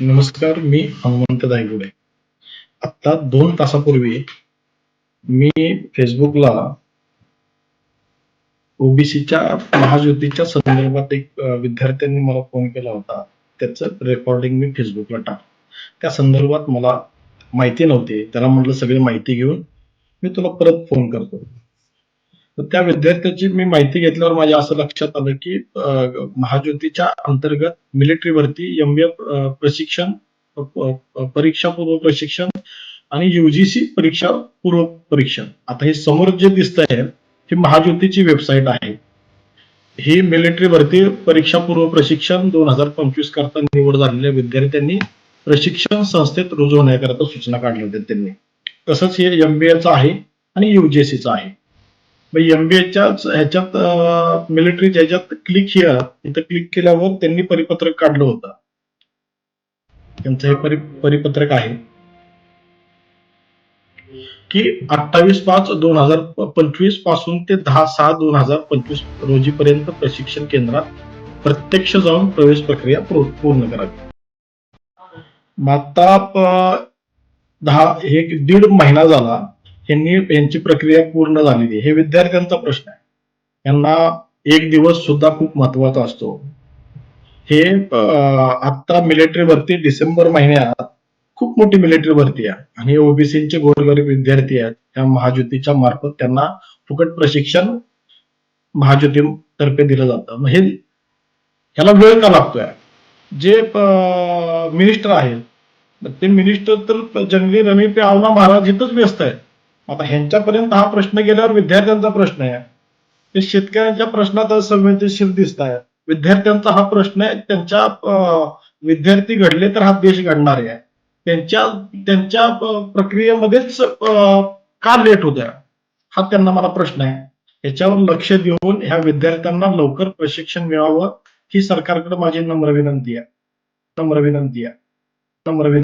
नमस्कार मी हनुमंत दायगुडे. आत्ता दोन तासापूर्वी मी फेसबुकला ओबीसीच्या महाज्योतीच्या संदर्भात एक विद्यार्थ्यांनी मला फोन केला होता. त्याचं रेकॉर्डिंग मी फेसबुकला टाक त्या संदर्भात मला माहिती नव्हती. त्याला म्हटलं सगळी माहिती घेऊन मी तुला परत फोन करतो. तर त्या विद्यार्थ्याची मी माहिती घेतल्यावर माझ्या असं लक्षात आलं की महाज्योतीच्या अंतर्गत मिलिटरी एम एमबीए प्रशिक्षण परीक्षा पूर्व प्रशिक्षण आणि युजीसी परीक्षा पूर्व परीक्षण. आता हे समोर जे दिसत आहे ही महाज्योतीची वेबसाईट आहे. ही मिलिटरी भरती परीक्षा पूर्व प्रशिक्षण दोन हजार पंचवीस करता निवड झालेल्या विद्यार्थ्यांनी प्रशिक्षण संस्थेत रुजू होण्याकरता सूचना काढल्या होत्या त्यांनी. तसंच हे एमबीएचं आहे आणि युजीसीचं आहे. एमबीएच्याच ह्याच्यात मिलिटरीच्या ह्याच्यात क्लिक हिअर इथं क्लिक केल्यावर त्यांनी परिपत्रक काढलं होतं. त्यांचं हे परि परिपत्रक आहे. की अठ्ठावीस पाच दोन हजार पंचवीसपासून ते दहा सहा दोन हजार पंचवीस रोजी पर्यंत प्रशिक्षण केंद्रात प्रत्यक्ष जाऊन प्रवेश प्रक्रिया पूर्ण करावी. आता दहा एक दीड महिना झाला. यांनी यांची प्रक्रिया पूर्ण झालेली हे विद्यार्थ्यांचा प्रश्न आहे. यांना एक दिवस सुद्धा खूप महत्त्वाचा असतो. हे आता मिलिटरी भरती डिसेंबर महिन्यात खूप मोठी मिलिटरी भरती आहे. आणि ओबीसीचे गोरगरीब विद्यार्थी आहेत. त्या महाज्योतीच्या मार्फत त्यांना फुकट प्रशिक्षण महाज्योती तर्फे दिलं जातं. मग हे ह्याला वेळ का लागतोय? जे मिनिस्टर आहेत ते मिनिस्टर तर जंगली रमी पे आवना महाराज इथंच व्यस्त आहेत. आता ह्यांच्यापर्यंत हा प्रश्न गेल्यावर विद्यार्थ्यांचा प्रश्न आहे. ते शेतकऱ्यांच्या प्रश्नात संवेदनशील दिसत आहे विद्यार्थ्यांचा हा प्रश्न आहे त्यांच्या विद्यार्थी घडले तर हा देश घडणार आहे. त्यांच्या त्यांच्या प्रक्रियेमध्येच का लेट होत्या? हा त्यांना मला प्रश्न आहे. याच्यावर लक्ष देऊन ह्या विद्यार्थ्यांना लवकर प्रशिक्षण मिळावं ही सरकारकडे माझी नम्र विनंती आहे. नम्र विनंती आहे. नम्र विनंती